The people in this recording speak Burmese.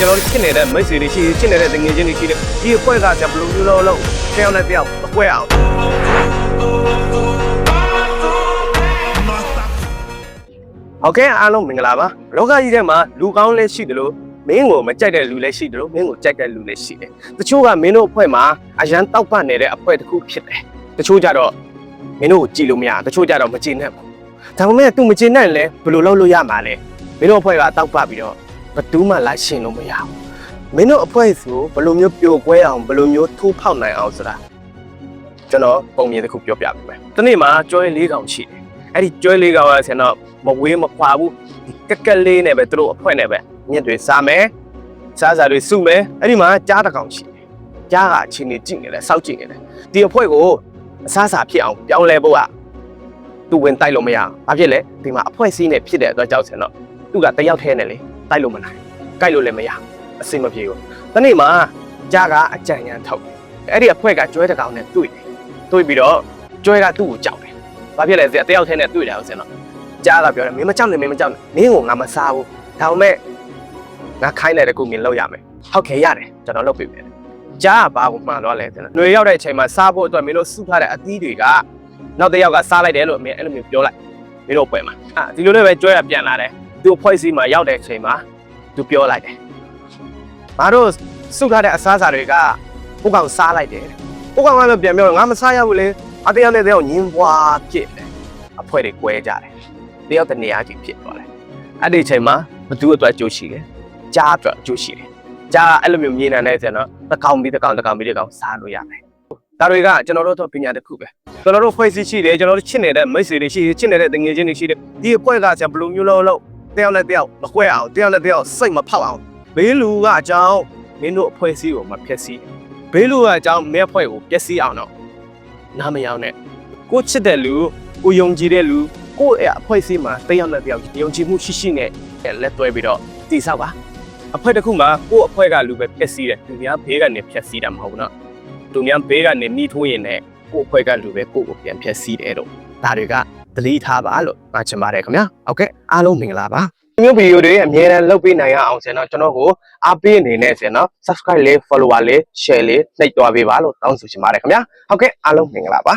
ကျွန်တော်တို့ချစ်နေတဲ့မိတ်ဆွေတွေရှိချစ်နေတဲ့တငယ်ချင်းတွေရှိတယ်ဒီအဖွဲကဆရာဘယ်လိုမျိုးလုံးလုံးတယောက်နဲ့တယောက်အဖွဲအောင်ဟုတ်ကဲ့အားလုံးမင်္ဂလာပါလောကကြီးထဲမှာလူကောင်းလည်းရှိတယ်လို့မင်းကိုမကြိုက်တဲ့လူလည်းရှိတယ်လို့မင်းကိုကြိုက်တဲ့လူလည်းရှိတယ်တချို့ကမင်းတို့အဖွဲ့မှာအရန်တောက်ပနေတဲ့အဖွဲတစ်ခုဖြစ်တယ်တချို့ကြတော့မင်းတို့ကိုကြည်လို့မရတချို့ကြတော့မကြည်နဲ့ဘူးဒါပေမဲ့ तू မကြည်နဲ့လဲဘယ်လိုလုပ်လို့ရမှာလဲမင်းတို့အဖွဲ့ကတောက်ပပြီးတော့ ဘယ်သူမှလိုက်ရှင်လို့မရဘူးမင်းတို့အဖွဲ့ဆိုဘယ်လိုမျိုးပြိုကွဲအောင်ဘယ်လိုမျိုးထိုးဖောက်နိုင်အောင်ဆိုတာကျွန်တော်ပုံမြင်တစ်ခုပြောပြပေးမယ်ဒီနေ့မှာကျွဲလေးကောင်ရှိတယ်အဲ့ဒီကျွဲလေးကောင်ကဆင်တော့မဝေးမခွာဘူးကက်ကက်လေးနဲ့ပဲသူတို့အဖွဲ့နဲ့ပဲမြင့်တွေစားမယ်စားစားတွေစုမယ်အဲ့ဒီမှာကြားတစ်ကောင်ရှိတယ်ကြားကအချင်းနေကြည့်နေတယ်စောက်ကြည့်နေတယ်ဒီအဖွဲ့ကိုအစားစားဖြစ်အောင်ပြောင်းလဲဖို့ကသူဝင်တိုက်လို့မရဘူးဘာဖြစ်လဲဒီမှာအဖွဲ့စည်းနဲ့ဖြစ်တဲ့အတွက်ကြောင့်ဆင်တော့သူကတယောက်တည်းနဲ့လေ တိုက်လို့မနိုင်ကြိုက်လို့လည်းမရအစင်မပြေဘူးဒီနေ့မှာကြားကအကြံဉာဏ်ထုတ်တယ်အဲ့ဒီအဖွဲ့ကကျွဲတစ်ကောင်နဲ့တွေ့တယ်တွေ့ပြီးတော့ကျွဲကသူ့ကိုကြောက်တယ်ဘာဖြစ်လဲဆိုတယောက်တည်းနဲ့တွေ့တယ်အောင်ဆင်တော့ကြားကပြောတယ်မင်းမကြောက်နဲ့မင်းမကြောက်နဲ့မင်းကိုငါမစားဘူးဒါပေမဲ့ငါခိုင်းတဲ့တကူမင်းလောက်ရမယ်ဟုတ်ကဲ့ရတယ်ကျွန်တော်လုပ်ပေးမယ်ကြားကဘာကိုမှန်တော့လဲဆင်တော့ຫນွေရောက်တဲ့အချိန်မှာစားဖို့အတွက်မင်းတို့စုထားတဲ့အသီးတွေကနောက်တစ်ယောက်ကစားလိုက်တယ်လို့အမေအဲ့လိုမျိုးပြောလိုက်မင်းတို့ပွဲမှာအာဒီလိုလေးပဲကျွဲကပြန်လာတယ် သူ့အဖွဲ့အစည်းမှာရောက်တဲ့အချိန်မှာသူပြောလိုက်တယ်ငါတို့စုထားတဲ့အစားအစာတွေကကိုကောင်စားလိုက်တယ်ကိုကောင်ကလည်းပြန်ပြောတော့ငါမစားရဘူးလေအတယောက်နဲ့တယောက်ညင်းပွားဖြစ်တယ်အဖွဲ့တွေကွဲကြတယ်တယောက်တနေရာကြီးဖြစ်သွားတယ်အဲ့ဒီအချိန်မှာဘသူအတွက်အကျိုးရှိတယ်ကြားအတွက်အကျိုးရှိတယ်ကြားအဲ့လိုမျိုးမြင်နေတဲ့အချိန်တော့တစ်ကောင်ပြီးတစ်ကောင်တစ်ကောင်ပြီးတစ်ကောင်စားလို့ရတယ်ဒါတွေကကျွန်တော်တို့တော့ပညာတစ်ခုပဲကျွန်တော်တို့ဖွဲ့စည်းရှိတယ်ကျွန်တော်တို့ချစ်နေတဲ့မိတ်ဆွေတွေရှိတယ်ချစ်နေတဲ့တငယ်ချင်းတွေရှိတယ်ဒီအဖွဲ့ကဆရာဘယ်လိုမျိုးလုံးလုံး တယောက်နဲ့တယောက်မခွဲအောင်တယောက်နဲ့တယောက်စိတ်မဖောက်အောင်ဘေးလူကအကြောင်းမင်းတို့အဖွဲ့အစည်းကိုမဖျက်ဆီးဘေးလူကအကြောင်းမင်းအဖွဲ့ကိုပျက်စီးအောင်တော့နားမယောင်းနဲ့ကိုချစ်တဲ့လူကိုယုံကြည်တဲ့လူကိုယ့်ရဲ့အဖွဲ့အစည်းမှာတယောက်နဲ့တယောက်ယုံကြည်မှုရှိရှိနဲ့လက်တွဲပြီးတော့တည်ဆောက်ပါအဖွဲ့တစ်ခုမှာကိုယ့်အဖွဲ့ကလူပဲဖျက်ဆီးတယ်သူများဘေးကနေဖျက်ဆီးတာမဟုတ်ဘူးနော်သူများဘေးကနေမိထိုးရင်လည်းကိုယ့်အဖွဲ့ကလူပဲကိုယ့်ကိုပြန်ဖျက်ဆီးတယ်တော့ဒါတွေက သတိထားပါလို့ငါချင်ပါတယ်ခင်ဗျာဟုတ်ကဲ့အားလုံးမင်္ဂလာပါဒီမျိုးဗီဒီယိုတွေအများအားလုပ်ပေးနိုင်ရအောင်ဆိုတော့ကျွန်တော်ကိုအားပေးအနေနဲ့ဆိုတော့ subscribe လေး follower လေး share လေးနှိပ်သွားပေးပါလို့တောင်းဆိုချင်ပါတယ်ခင်ဗျာဟုတ်ကဲ့အားလုံးမင်္ဂလာပါ